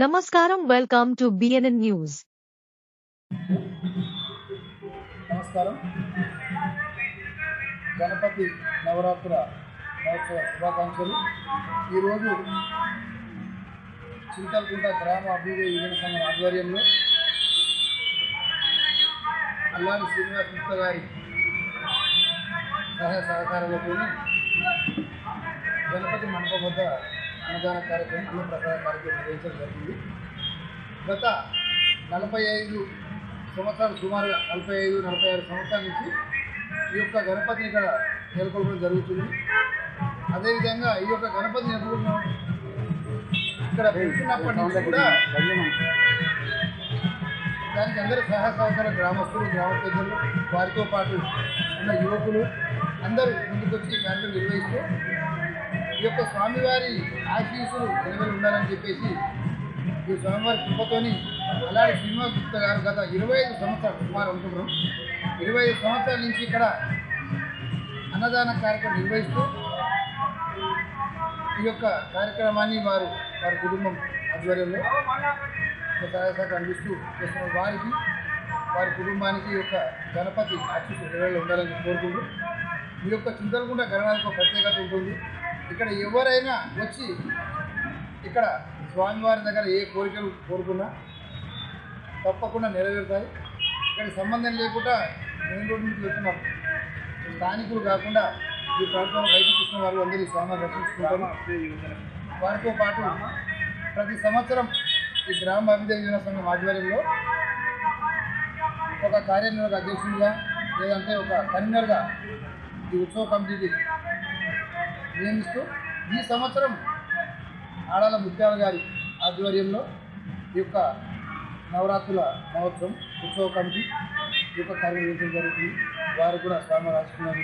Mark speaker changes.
Speaker 1: Namaskaram, welcome to BNN News.
Speaker 2: నమస్కారం గణపతి నవరాత్రుల మహోత్సవ శుభాకాంక్షలు ఈరోజు చింతలకుంట గ్రామ అభివృద్ధి యువజన సంఘం ఆధ్వర్యంలో అల్లాడి శ్రీనివాస్ గుప్త గారి సహాయ సహకారాలతో గణపతి మండపం వద్ద అన్నదాన కార్యక్రమం అన్నప్రసాద కార్యక్రమం నిర్వహించడం జరిగింది. గత నలభై ఐదు సంవత్సరాలు సుమారుగా నలభై ఐదు నలభై ఆరు సంవత్సరాల నుంచి ఈ యొక్క గణపతిని ఇక్కడ నెలకొల్పడం జరుగుతుంది. అదేవిధంగా ఈ యొక్క గణపతి నెలకొల్పడం ఇక్కడ పెడుతున్నప్పటి నుంచి కూడా దానికి అందరూ సహాయ సహకార గ్రామస్తులు గ్రామ పెద్దలు వారితో పాటు ఉన్న యువకులు అందరూ ముందుకొచ్చి ఈ కార్యక్రమం నిర్వహిస్తూ ఈ యొక్క స్వామివారి ఆశీస్సులు నిలబడి ఉండాలని చెప్పేసి ఈ స్వామివారి కృపతోని అలాంటి శ్రీనివాస్ గుప్త గారు గత ఇరవై ఐదు సంవత్సరాలు సుమారు అనుకుంటున్నాం. ఇరవై ఐదు సంవత్సరాల నుంచి ఇక్కడ అన్నదాన కార్యక్రమం నిర్వహిస్తూ ఈ యొక్క కార్యక్రమాన్ని వారు వారి కుటుంబం ఆధ్వర్యంలో ఒక అందిస్తూ చేస్తున్న వారికి వారి కుటుంబానికి ఈ యొక్క గణపతి ఆశీస్సు నిలబడి ఉండాలని కోరుకుంటూ ఈ యొక్క చింతలకుండా గణనానికి ఒక ప్రత్యేకత ఉంటుంది. ఇక్కడ ఎవరైనా వచ్చి ఇక్కడ స్వామివారి దగ్గర ఏ కోరికలు కోరుకున్నా తప్పకుండా నెరవేరుతాయి. ఇక్కడ సంబంధం లేకుండా మెయిన్ రోడ్ నుంచి వెళ్తున్నాం స్థానికులు కాకుండా ఈ ప్రాంతంలో బయటకు వచ్చిన వాళ్ళు అందరూ ఈ స్వామివారిని దర్శించుకుంటారు. వారితో పాటు ప్రతి సంవత్సరం ఈ గ్రామ అభివృద్ధి యోజన సంఘం ఆధ్వర్యంలో ఒక కార్యనిర్వాహక అధ్యక్షుడిగా లేదంటే ఒక కన్వీనర్గా ఈ ఉత్సవ కమిటీకి నియమిస్తూ ఈ సంవత్సరం ఆడాల ముత్యాల గారి ఆధ్వర్యంలో ఈ యొక్క నవరాత్రుల మహోత్సవం ఉత్సవ కమిటీ ఈ యొక్క కార్యక్రమం జరుగుతుంది. వారు కూడా స్వామి రాసుకున్నారు